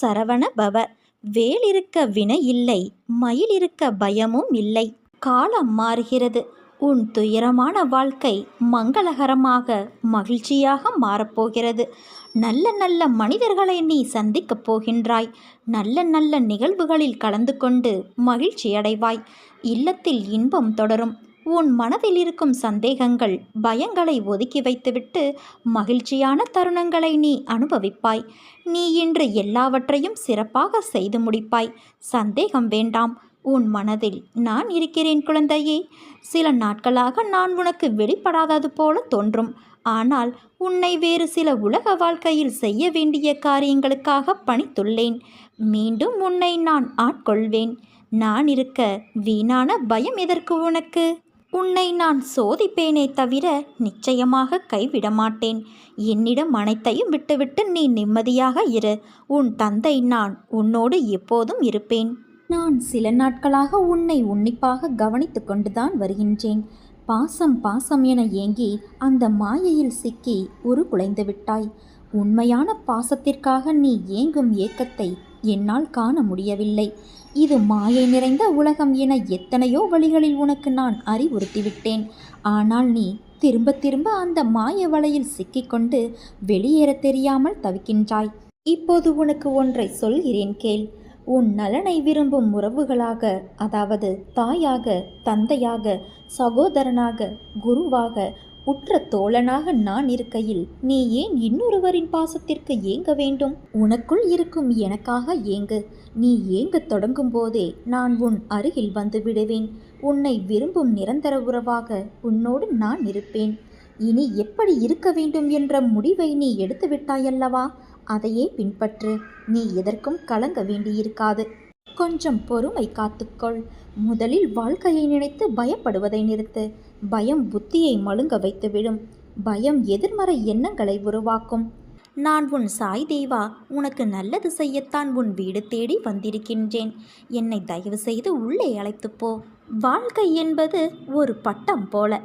சரவண பவ. வேல் இருக்க வினை இல்லை மயில் இருக்க பயமும் இல்லை. காலம் மாறுகிறது. உன் துயரமான வாழ்க்கை மங்களகரமாக மகிழ்ச்சியாக மாறப்போகிறது. நல்ல நல்ல மனிதர்களை நீ சந்திக்கப் போகின்றாய். நல்ல நல்ல நிகழ்வுகளில் கலந்து கொண்டு மகிழ்ச்சி அடைவாய் இல்லத்தில் இன்பம் தொடரும். உன் மனதில் இருக்கும் சந்தேகங்கள் பயங்களை ஒதுக்கி வைத்துவிட்டு மகிழ்ச்சியான தருணங்களை நீ அனுபவிப்பாய். நீ இன்று எல்லாவற்றையும் சிறப்பாக செய்து முடிப்பாய். சந்தேகம் வேண்டாம். உன் மனதில் நான் இருக்கிறேன் குழந்தையே. சில நாட்களாக நான் உனக்கு வெளிப்படாதது போல தோன்றும். ஆனால் உன்னை வேறு சில உலக வாழ்க்கையில் செய்ய வேண்டிய காரியங்களுக்காக பணித்துள்ளேன். மீண்டும் உன்னை நான் ஆட்கொள்வேன். நான் இருக்க வீணான பயம் எதற்கு உனக்கு? உன்னை நான் சோதிப்பேனே தவிர நிச்சயமாக கைவிட மாட்டேன் என்னிடம் அனைத்தையும் விட்டுவிட்டு நீ நிம்மதியாக இரு. உன் தந்தை நான் உன்னோடு எப்போதும் இருப்பேன். நான் சில நாட்களாக உன்னை உன்னிப்பாக கவனித்து கொண்டுதான் வருகின்றேன். பாசம் பாசம் என ஏங்கி அந்த மாயையில் சிக்கி உரு குலைந்து விட்டாய். உண்மையான பாசத்திற்காக நீ ஏங்கும் ஏக்கத்தை என்னால் காண முடியவில்லை. இது மாயை நிறைந்த உலகம் என எத்தனையோ வழிகளில் உனக்கு நான் அறிவுறுத்திவிட்டேன். ஆனால் நீ திரும்ப திரும்ப அந்த மாய வலையில் சிக்கிக்கொண்டு வெளியேறத் தெரியாமல் தவிக்கின்றாய். இப்போது உனக்கு ஒன்றை சொல்கிறேன் கேள். உன் நலனை விரும்பும் உறவுகளாக அதாவது தாயாக தந்தையாக சகோதரனாக குருவாக உற்ற தோழனாக நான் இருக்கையில் நீ ஏன் இன்னொருவரின் பாசத்திற்கு ஏங்க வேண்டும்? உனக்குள் இருக்கும் எனக்காக ஏங்கு. நீ ஏங்கத் தொடங்கும் போதே நான் உன் அருகில் வந்து விடுவேன். உன்னை விரும்பும் நிரந்தர உறவாக உன்னோடு நான் இருப்பேன். இனி எப்படி இருக்க வேண்டும் என்ற முடிவை நீ எடுத்துவிட்டாயல்லவா? அதையே பின்பற்று. நீ எதற்கும் கலங்க வேண்டியிருக்காது. கொஞ்சம் பொறுமை காத்துக்கொள். முதலில் வாழ்க்கையை நினைத்து பயப்படுவதை நிறுத்து. பயம் புத்தியை மழுங்க வைத்துவிடும். பயம் எதிர்மறை எண்ணங்களை உருவாக்கும். நான் உன் சாய் தேவா உனக்கு நல்லது செய்யத்தான் உன் வீடு தேடி வந்திருக்கின்றேன். என்னை தயவு செய்து உள்ளே அழைத்துப்போ வாழ்க்கை என்பது ஒரு பட்டம் போல.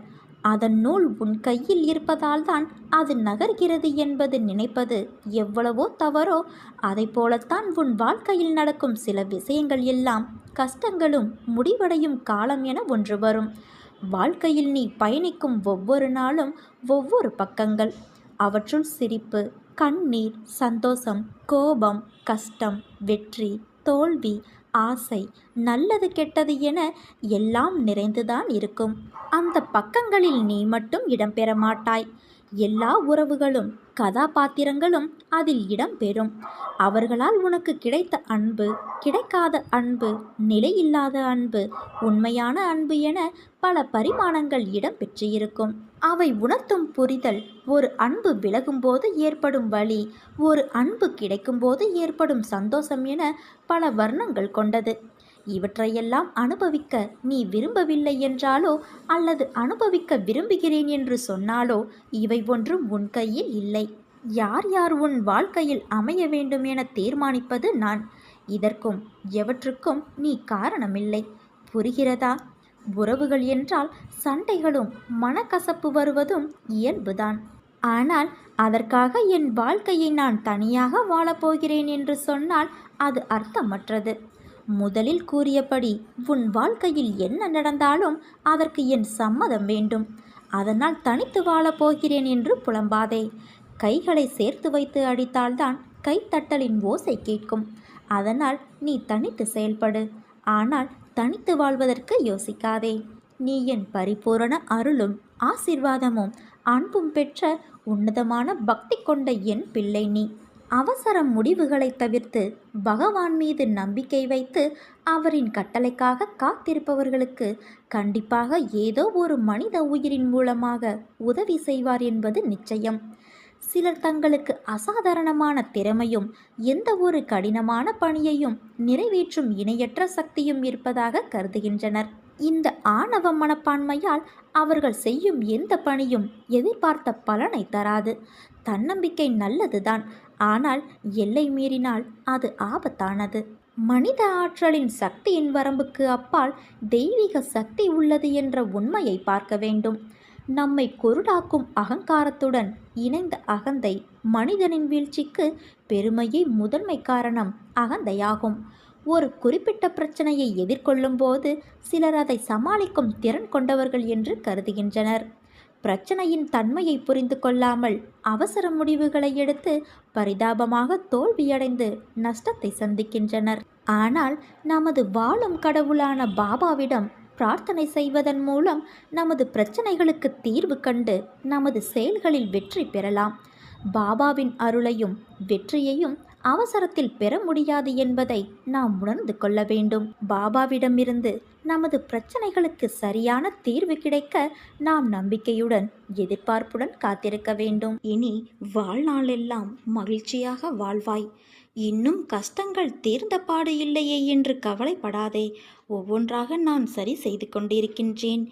அதன் நூல் உன் கையில் இருப்பதால்தான் அது நகர்கிறது என்பது நினைப்பது எவ்வளவோ தவறோ அதை போலத்தான் உன் வாழ்க்கையில் நடக்கும் சில விஷயங்கள் எல்லாம் கஷ்டங்களும் முடிவடையும் காலம் என ஒன்று வரும். வாழ்க்கையில் நீ பயணிக்கும் ஒவ்வொரு நாளும் ஒவ்வொரு பக்கங்கள். அவற்றுள் சிரிப்பு கண்ணீர் சந்தோஷம் கோபம் கஷ்டம் வெற்றி தோல்வி ஆசை நல்லது கெட்டது என எல்லாம் நிறைந்துதான் இருக்கும். அந்த பக்கங்களில் நீ மட்டும் இடம்பெற மாட்டாய். எல்லா உறவுகளும் கதாபாத்திரங்களும் அதில் இடம்பெறும் அவர்களால் உனக்கு கிடைத்த அன்பு கிடைக்காத அன்பு நிலையில்லாத அன்பு உண்மையான அன்பு என பல பரிமாணங்கள் இடம்பெற்றிருக்கும் அவை உணர்த்தும் புரிதல். ஒரு அன்பு விலகும்போது ஏற்படும் வழி ஒரு அன்பு கிடைக்கும்போது ஏற்படும் சந்தோஷம் என பல வர்ணங்கள் கொண்டது. இவற்றையெல்லாம் அனுபவிக்க நீ விரும்பவில்லை என்றாலோ அல்லது அனுபவிக்க விரும்புகிறேன் என்று சொன்னாலோ இவை ஒன்றும் உன் கையில் இல்லை. யார் யார் உன் வாழ்க்கையில் அமைய வேண்டும் என தீர்மானிப்பது நான். இதற்கும் எவற்றுக்கும் நீ காரணமில்லை. புரிகிறதா? உறவுகள் என்றால் சண்டைகளும் மனக்கசப்பு வருவதும் இயல்புதான். ஆனால் அதற்காக என் வாழ்க்கையை நான் தனியாக வாழப்போகிறேன் என்று சொன்னால் அது அர்த்தமற்றது. முதலில் கூறியபடி உன் வாழ்க்கையில் என்ன நடந்தாலும் அதற்கு என் சம்மதம் வேண்டும். அதனால் தனித்து வாழப் போகிறேன் என்று புலம்பாதே. கைகளை சேர்த்து வைத்து அடித்தால்தான் கைத்தட்டலின் ஓசை கேட்கும். அதனால் நீ தனித்து செயல்படு. ஆனால் தனித்து வாழ்வதற்கு யோசிக்காதே. நீ என் பரிபூரண அருளும் ஆசிர்வாதமும் அன்பும் பெற்ற உன்னதமான பக்தி கொண்ட என் பிள்ளை நீ. அவசர முடிவுகளை தவிர்த்து பகவான் மீது நம்பிக்கை வைத்து அவரின் கட்டளைக்காக காத்திருப்பவர்களுக்கு கண்டிப்பாக ஏதோ ஒரு மனித உயிரின் மூலமாக உதவி செய்வார் என்பது நிச்சயம். சிலர் தங்களுக்கு அசாதாரணமான திறமையும் எந்த ஒரு கடினமான பணியையும் நிறைவேற்றும் இணையற்ற சக்தியும் இருப்பதாக கருதுகின்றனர். இந்த ஆணவ மனப்பான்மையால் அவர்கள் செய்யும் எந்த பணியும் எதிர்பார்த்த பலனை தராது. தன்னம்பிக்கை நல்லதுதான். ஆனால் எல்லை மீறினால் அது ஆபத்தானது. மனித ஆற்றலின் சக்தியின் வரம்புக்கு அப்பால் தெய்வீக சக்தி உள்ளது என்ற உண்மையை பார்க்க வேண்டும். நம்மை குருடாக்கும் அகங்காரத்துடன் இணைந்த அகந்தை மனிதனின் வீழ்ச்சிக்கு பெருமையே முதன்மை காரணம் அகந்தையாகும். ஒரு குறிப்பிட்ட பிரச்சனையை எதிர்கொள்ளும் போது சிலர் அதை சமாளிக்கும் திறன் கொண்டவர்கள் என்று கருதுகின்றனர். பிரச்சனையின் தன்மையை புரிந்து கொள்ளாமல் அவசர முடிவுகளை எடுத்து பரிதாபமாக தோல்வியடைந்து நஷ்டத்தை சந்திக்கின்றனர். ஆனால் நமது வாழும் கடவுளான பாபாவிடம் பிரார்த்தனை செய்வதன் மூலம் நமது பிரச்சனைகளுக்கு தீர்வு கண்டு நமது செயல்களில் வெற்றி பெறலாம். பாபாவின் அருளையும் வெற்றியையும் அவசரத்தில் பெற முடியாது என்பதை நாம் உணர்ந்து கொள்ள வேண்டும். பாபாவிடமிருந்து நமது பிரச்சனைகளுக்கு சரியான தீர்வு கிடைக்க நாம் நம்பிக்கையுடன் எதிர்பார்ப்புடன் காத்திருக்க வேண்டும். இனி வாழ்நாளெல்லாம் மகிழ்ச்சியாக வாழ்வாய். இன்னும் கஷ்டங்கள் தீர்ந்த பாடு இல்லையே என்று கவலைப்படாதே. ஒவ்வொன்றாக நான் சரி செய்து கொண்டிருக்கின்றேன்.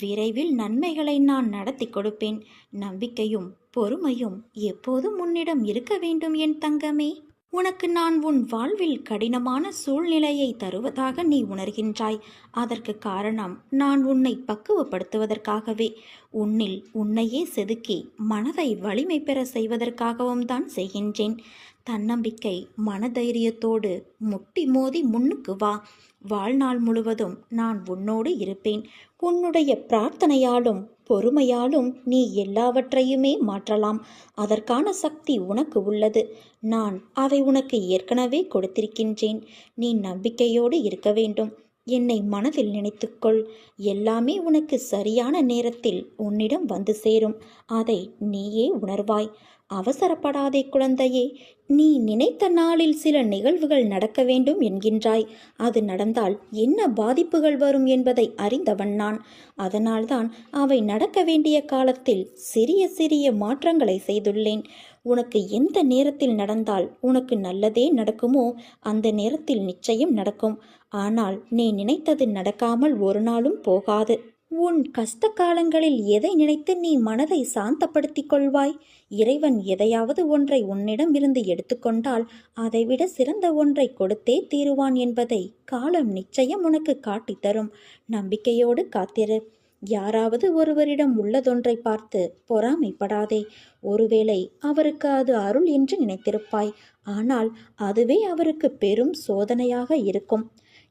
விரைவில் நன்மைகளை நான் நடத்தி கொடுப்பேன். நம்பிக்கையும் பொறுமையும் எப்போதும் உன்னிடம் இருக்க வேண்டும் என் தங்கமே. உனக்கு நான் உன் வாழ்வில் கடினமான சூழ்நிலையை தருவதாக நீ உணர்கின்றாய். அதற்கு காரணம் நான் உன்னை பக்குவப்படுத்துவதற்காகவே. உன்னில் உன்னையே செதுக்கி மனதை வலிமை பெற செய்வதற்காகவும் தான் செய்கின்றேன். தன்னம்பிக்கை மனதைரியத்தோடு முட்டி மோதி முன்னுக்கு வா. வாழ்நாள் முழுவதும் நான் உன்னோடு இருப்பேன். உன்னுடைய பிரார்த்தனையாலும் பொறுமையாலும் நீ எல்லாவற்றையுமே மாற்றலாம். அதற்கான சக்தி உனக்கு உள்ளது. நான் அதை உனக்கு ஏற்கனவே கொடுத்திருக்கின்றேன். நீ நம்பிக்கையோடு இருக்க வேண்டும். என்னை மனதில் நினைத்துக்கொள். எல்லாமே உனக்கு சரியான நேரத்தில் உன்னிடம் வந்து சேரும். அதை நீயே உணர்வாய். அவசரப்படாதே குழந்தையே நீ நினைத்த நாளில் சில நிகழ்வுகள் நடக்க வேண்டும் என்கின்றாய். அது நடந்தால் என்ன பாதிப்புகள் வரும் என்பதை அறிந்தவன் நான். அதனால்தான் அவை நடக்க வேண்டிய காலத்தில் சிறிய சிறிய மாற்றங்களை செய்துள்ளேன். உனக்கு எந்த நேரத்தில் நடந்தால் உனக்கு நல்லதே நடக்குமோ அந்த நேரத்தில் நிச்சயம் நடக்கும். ஆனால் நீ நினைத்தது நடக்காமல் ஒரு நாளும் போகாது. உன் கஷ்ட காலங்களில் எதை நினைத்து நீ மனதை சாந்தப்படுத்திக் கொள்வாய் இறைவன் எதையாவது ஒன்றை உன்னிடம் இருந்து எடுத்துக்கொண்டால் அதைவிட சிறந்த ஒன்றை கொடுத்தே தீருவான் என்பதை காலம் நிச்சயம் உனக்கு காட்டித்தரும். நம்பிக்கையோடு காத்திரு. யாராவது ஒருவரிடம் உள்ளதொன்றை பார்த்து பொறாமைப்படாதே. ஒருவேளை அவருக்கு அது அருள் என்று நினைத்திருப்பாய். ஆனால் அதுவே அவருக்கு பெரும் சோதனையாக இருக்கும்.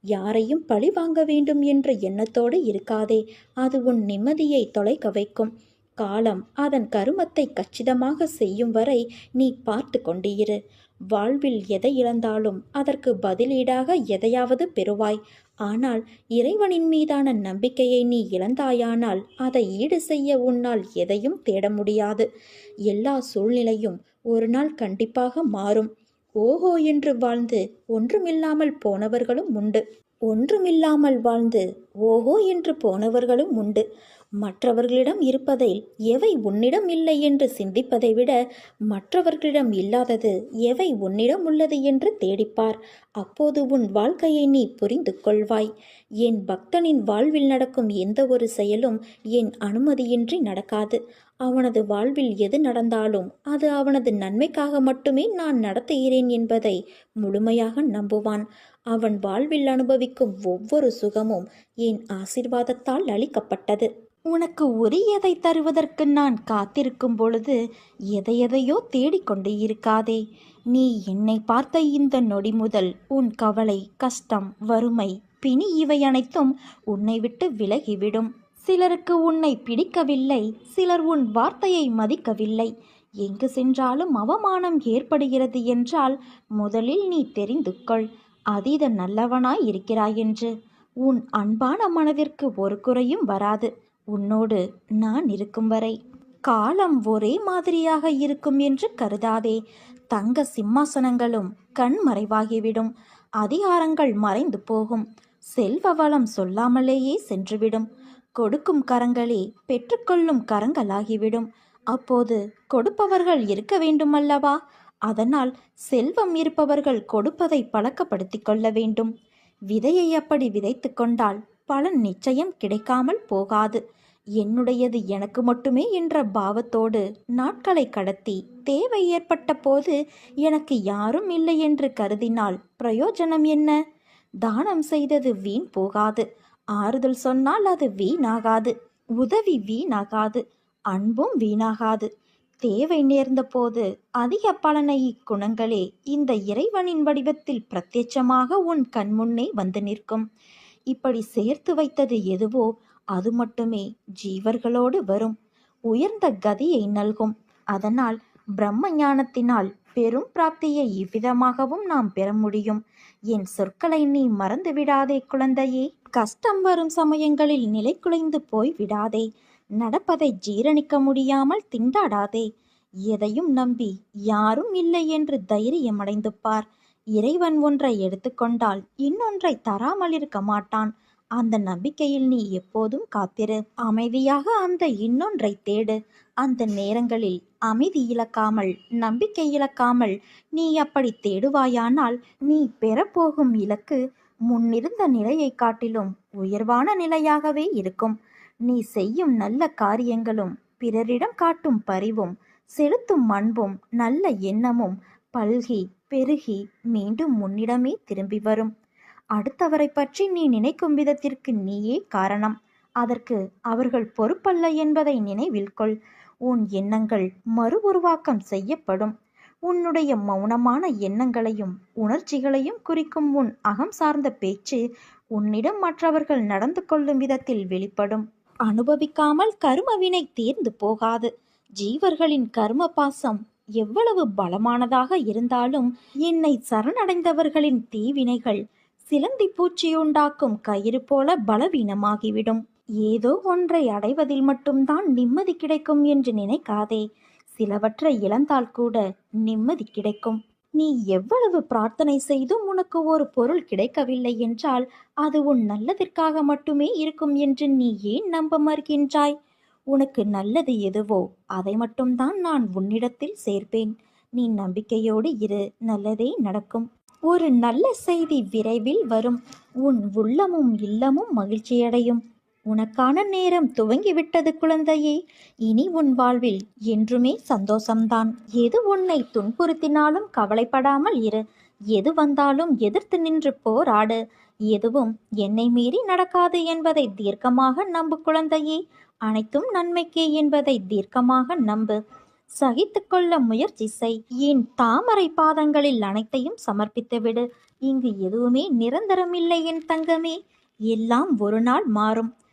யாரையும் பழி வாங்க வேண்டும் என்ற எண்ணத்தோடு இருக்காதே அது உன் நிம்மதியை தொலைக்க வைக்கும். காலம் அதன் கருமத்தை கச்சிதமாக செய்யும் வரை நீ பார்த்து கொண்டிரு. வாழ்வில் எதை இழந்தாலும் அதற்கு பதிலீடாக எதையாவது பெறுவாய். ஆனால் இறைவனின் மீதான நம்பிக்கையை நீ இழந்தாயானால் அதை ஈடு செய்ய உன்னால் எதையும் தேட முடியாது. எல்லா சூழ்நிலையும் ஒரு நாள் கண்டிப்பாக மாறும். ஓஹோ என்று வாழ்ந்து ஒன்றுமில்லாமல் போனவர்களும் உண்டு. ஒன்றுமில்லாமல் வாழ்ந்து ஓஹோ என்று போனவர்களும் உண்டு. மற்றவர்களிடம் இருப்பதை எவை உன்னிடம் இல்லை என்று சிந்திப்பதை விட மற்றவர்களிடம் இல்லாதது எவை உன்னிடம் உள்ளது என்று தேடிப்பார். அப்போது உன் வாழ்க்கையை நீ புரிந்து கொள்வாய். என் பக்தனின் வாழ்வில் நடக்கும் எந்த ஒரு செயலும் என் அனுமதியின்றி நடக்காது. அவனது வாழ்வில் எது நடந்தாலும் அது அவனது நன்மைக்காக மட்டுமே நான் நடத்துகிறேன் என்பதை முழுமையாக நம்புவான். அவன் வாழ்வில் அனுபவிக்கும் ஒவ்வொரு சுகமும் என் ஆசிர்வாதத்தால் அளிக்கப்பட்டது. உனக்கு உரியதை தருவதற்கு நான் காத்திருக்கும் பொழுது எதையெதையோ தேடிக்கொண்டு இருக்காதே. நீ என்னை பார்த்த இந்த நொடி முதல் உன் கவலை கஷ்டம் வறுமை பிணி இவை அனைத்தும் உன்னை விட்டு விலகிவிடும். சிலருக்கு உன்னை பிடிக்கவில்லை சிலர் உன் வார்த்தையை மதிக்கவில்லை. எங்கு சென்றாலும் அவமானம் ஏற்படுகிறது என்றால் முதலில் நீ தெரிந்து கொள் அதீத நல்லவனாய் இருக்கிறாய் என்று. உன் அன்பான மனதிற்கு ஒரு குறையும் வராது உன்னோடு நான் இருக்கும் வரை. காலம் ஒரே மாதிரியாக இருக்கும் என்று கருதாதே தங்க சிம்மாசனங்களும் கண் மறைவாகிவிடும் அதிகாரங்கள் மறைந்து போகும். செல்வ வளம் சொல்லாமலேயே சென்றுவிடும். கொடுக்கும் கரங்களே பெற்றுக்கொள்ளும் கரங்களாகிவிடும். அப்போது கொடுப்பவர்கள் இருக்க வேண்டுமல்லவா? அதனால் செல்வம் இருப்பவர்கள் கொடுப்பதை பழக்கப்படுத்திக் கொள்ள வேண்டும். விதையை அப்படி விதைத்து கொண்டால் பலன் நிச்சயம் கிடைக்காமல் போகாது. என்னுடையது எனக்கு மட்டுமே என்ற பாவத்தோடு நாட்களை கடத்தி தேவை ஏற்பட்ட போது எனக்கு யாரும் இல்லை என்று கருதினால் பிரயோஜனம் என்ன? தானம் செய்தது வீண் போகாது. ஆறுதல் சொன்னால் அது வீணாகாது. உதவி வீணாகாது. அன்பும் வீணாகாது. தேவை நேர்ந்த போது அதிக பலனை இக்குணங்களே இந்த இறைவனின் வடிவத்தில் பிரத்யட்சமாக உன் கண்முன்னே வந்து நிற்கும். இப்படி சேர்த்து வைத்தது எதுவோ அது மட்டுமே ஜீவர்களோடு வரும். உயர்ந்த கதியை நல்கும். அதனால் பிரம்ம ஞானத்தினால் பெரும் பிராப்தியை இவ்விதமாகவும் நாம் பெற முடியும். என் சொற்களை நீ மறந்துவிடாதே குழந்தையே. கஷ்டம் வரும் சமயங்களில் நிலை குலைந்து போய் விடாதே. நடப்பதை ஜீரணிக்க முடியாமல் திண்டாடாதே. எதையும் நம்பி யாரும் இல்லை என்று தைரியம் அடைந்து பார் இறைவன் ஒன்றை எடுத்துக்கொண்டால் இன்னொன்றை தராமல் இருக்க மாட்டான். அந்த நம்பிக்கையில் நீ எப்போதும் காத்திரு. அமைதியாக அந்த இன்னொன்றை தேடு. அந்த நேரங்களில் அமைதி இழக்காமல் நம்பிக்கை இழக்காமல் நீ அப்படி தேடுவாயானால் நீ பெறப்போகும் இலக்கு முன்னிருந்த நிலையை காட்டிலும் உயர்வான நிலையாகவே இருக்கும். நீ செய்யும் நல்ல காரியங்களும் பிறரிடம் காட்டும் பரிவும் செலுத்தும் அன்பும் நல்ல எண்ணமும் பல்கி பெருகி மீண்டும் முன்னிடமே திரும்பி வரும். அடுத்தவரை பற்றி நீ நினைக்கும் விதத்திற்கு நீயே காரணம். அதற்கு அவர்கள் பொறுப்பல்ல என்பதை நினைவில் கொள். உன் எண்ணங்கள் மறு உருவாக்கம் செய்யப்படும். உன்னுடைய மௌனமான எண்ணங்களையும் உணர்ச்சிகளையும் குறிக்கும் உன் அகம் சார்ந்த பேச்சு உன்னிடம் மற்றவர்கள் நடந்து கொள்ளும் விதத்தில் வெளிப்படும். அனுபவிக்காமல் கருமவினை தீர்ந்து போகாது. ஜீவர்களின் கர்ம பாசம் எவ்வளவு பலமானதாக இருந்தாலும் என்னை சரணடைந்தவர்களின் தீவினைகள் சிலந்தி பூச்சியுண்டாக்கும் கயிறு போல பலவீனமாகிவிடும். ஏதோ ஒன்றை அடைவதில் மட்டும்தான் நிம்மதி கிடைக்கும் என்று நினைக்காதே. சிலவற்றை இழந்தால் கூட நிம்மதி கிடைக்கும். நீ எவ்வளவு பிரார்த்தனை செய்தும் உனக்கு ஒரு பொருள் கிடைக்கவில்லை என்றால் அது உன் நல்லதிற்காக மட்டுமே இருக்கும் என்று நீ ஏன் நம்ப மறுக்கின்றாய்? உனக்கு நல்லது எதுவோ அதை மட்டும்தான் நான் உன்னிடத்தில் சேர்ப்பேன். நீ நம்பிக்கையோடு இரு நல்லதே நடக்கும். ஒரு நல்ல செய்தி விரைவில் வரும். உன் உள்ளமும் இல்லமும் மகிழ்ச்சியடையும். உனக்கான நேரம் துவங்கிவிட்டது குழந்தையே. இனி உன் வாழ்வில் என்றுமே சந்தோஷம்தான். எது உன்னை துன்புறுத்தினாலும் கவலைப்படாமல் இரு. எது வந்தாலும் எதிர்த்து நின்று போராடு. எதுவும் என்னை மீறி நடக்காது என்பதை தீர்க்கமாக நம்பு குழந்தையே. அனைத்தும் நன்மைக்கே என்பதை தீர்க்கமாக நம்பு. சகித்துக்கொள்ள முயற்சி செய். என் தாமரை பாதங்களில் அனைத்தையும் சமர்ப்பித்துவிடு இங்கு எதுவுமே நிரந்தரமில்லை என் தங்கமே. எல்லாம் ஒரு நாள் மாறும்.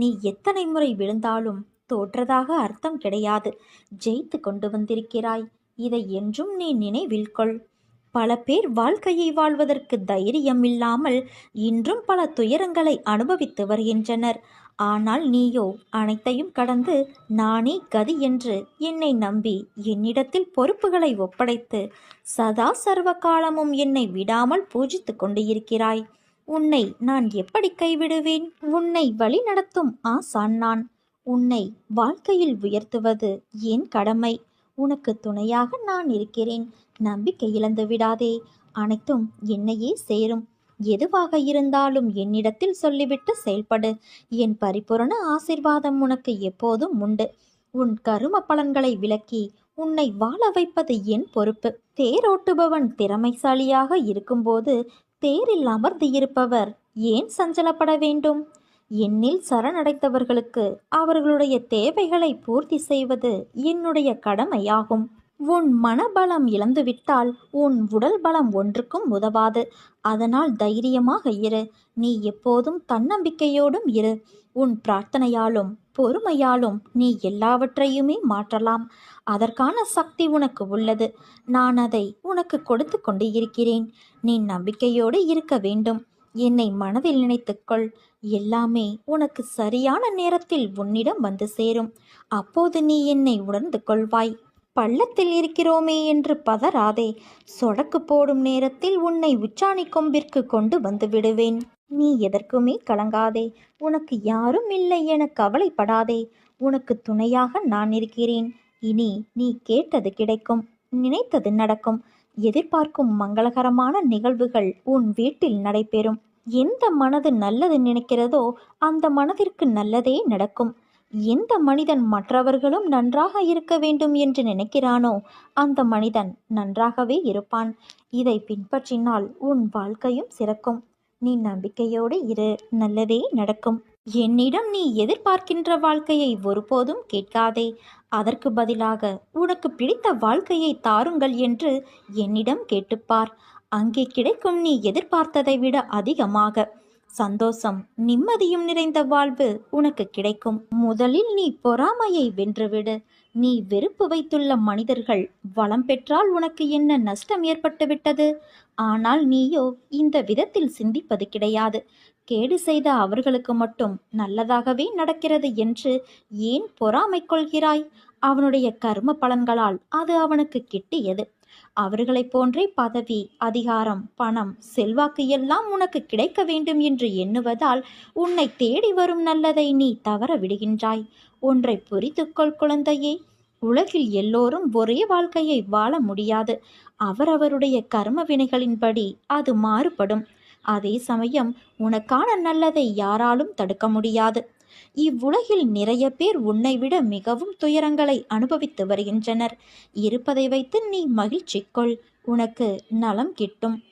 நீ எத்தனை முறை விழுந்தாலும் தோற்றதாக அர்த்தம் கிடையாது. ஜெயித்து கொண்டு வந்திருக்கிறாய். இதை என்றும் நீ நினைவில் கொள். பல பேர் வாழ்க்கையை வாழ்வதற்கு தைரியம் இல்லாமல் இன்றும் பல துயரங்களை அனுபவித்து வருகின்றனர். ஆனால் நீயோ அனைத்தையும் கடந்து நானே கதி என்று என்னை நம்பி என்னிடத்தில் பொறுப்புகளை ஒப்படைத்து சதா சர்வ காலமும் என்னை விடாமல் பூஜித்து கொண்டு இருக்கிறாய் உன்னை நான் எப்படி கைவிடுவேன்? உன்னை வழிநடத்தும் ஆசான் நான். உன்னை வாழ்க்கையில் உயர்த்துவது என் கடமை. உனக்கு துணையாக நான் இருக்கிறேன். நம்பிக்கை இழந்து விடாதே. அனைத்தும் என்னையே சேரும். எதுவாக இருந்தாலும் என்னிடத்தில் சொல்லிவிட்டு செயல்படு. என் பரிபூரண ஆசிர்வாதம் உனக்கு எப்போதும் உண்டு. உன் கரும பலன்களை விளக்கி உன்னை வாழ வைப்பது என் பொறுப்பு. தேரோட்டுபவன் திறமைசாலியாக இருக்கும்போது தேரில் அமர்ந்து இருப்பவர் ஏன் சஞ்சலப்பட வேண்டும்? என்னில் சரணடைத்தவர்களுக்கு அவர்களுடைய தேவைகளை பூர்த்தி செய்வது என்னுடைய கடமையாகும். உன் மனபலம் இழந்துவிட்டால் உன் உடல் பலம் ஒன்றுக்கும் உதவாது. அதனால் தைரியமாக இரு. நீ எப்போதும் தன்னம்பிக்கையோடும் இரு. உன் பிரார்த்தனையாலும் பொறுமையாலும் நீ எல்லாவற்றையுமே மாற்றலாம். அதற்கான சக்தி உனக்கு உள்ளது. நான் அதை உனக்கு கொடுத்து கொண்டு இருக்கிறேன். நீ நம்பிக்கையோடு இருக்க வேண்டும். என்னை மனதில் நினைத்துக்கொள் எல்லாமே உனக்கு சரியான நேரத்தில் உன்னிடம் வந்து சேரும். அப்போது நீ என்னை உணர்ந்து கொள்வாய். பள்ளத்தில் இருக்கிறோமே என்று பதறாதே. சொடக்கு போடும் நேரத்தில் உன்னை உச்சாணி கொம்பிற்கு கொண்டு வந்து விடுவேன். நீ எதற்குமே கலங்காதே. உனக்கு யாரும் இல்லை என கவலைப்படாதே. உனக்கு துணையாக நான் இருக்கிறேன். இனி நீ கேட்டது கிடைக்கும் நினைத்தது நடக்கும். எதிர்பார்க்கும் மங்களகரமான நிகழ்வுகள் உன் வீட்டில் நடைபெறும். எந்த மனது நல்லது நினைக்கிறதோ அந்த மனதிற்கு நல்லதே நடக்கும். எந்த மனிதன் மற்றவர்களும் நன்றாக இருக்க வேண்டும் என்று நினைக்கிறானோ அந்த மனிதன் நன்றாகவே இருப்பான். இதை பின்பற்றினால் உன் வாழ்க்கையும் சிறக்கும். நீ நம்பிக்கையோடு இரு நல்லதே நடக்கும். என்னிடம் நீ எதிர்பார்க்கின்ற வாழ்க்கையை ஒருபோதும் கேட்காதே. அதற்கு பதிலாக உனக்கு பிடித்த வாழ்க்கையை தாருங்கள் என்று என்னிடம் கேட்டுப்பார். அங்கே கிடைக்கும் நீ எதிர்பார்த்ததை விட அதிகமாக. சந்தோஷம் நிம்மதியும் நிறைந்த வாழ்வு உனக்கு கிடைக்கும். முதலில் நீ பொறாமையை வென்றுவிடு. நீ வெறுப்பு வைத்துள்ள மனிதர்கள் வளம் பெற்றால் உனக்கு என்ன நஷ்டம் ஏற்பட்டுவிட்டது? ஆனால் நீயோ இந்த விதத்தில் சிந்திப்பது கிடையாது. கேடு செய்த அவர்களுக்கு மட்டும் நல்லதாகவே நடக்கிறது என்று ஏன் பொறாமை கொள்கிறாய்? அவனுடைய கர்ம பலன்களால் அது அவனுக்கு கிட்டியது. அவர்களைப் போன்றே பதவி அதிகாரம் பணம் செல்வாக்கு எல்லாம் உனக்கு கிடைக்க வேண்டும் என்று எண்ணுவதால் உன்னை தேடி வரும் நல்லதை நீ தவற விடுகின்றாய். ஒன்றை புரிந்துகொள் குழந்தையே. உலகில் எல்லோரும் ஒரே வாழ்க்கையை வாழ முடியாது. அவரவருடைய கர்ம வினைகளின்படி அது மாறுபடும். அதே சமயம் உனக்கான நல்லதை யாராலும் தடுக்க முடியாது. இவ்வுலகில் நிறைய பேர் உன்னை விட மிகவும் துயரங்களை அனுபவித்து வருகின்றனர். இருப்பதை வைத்து நீ மகிழ்ச்சி கொள். உனக்கு நலம் கிட்டும்.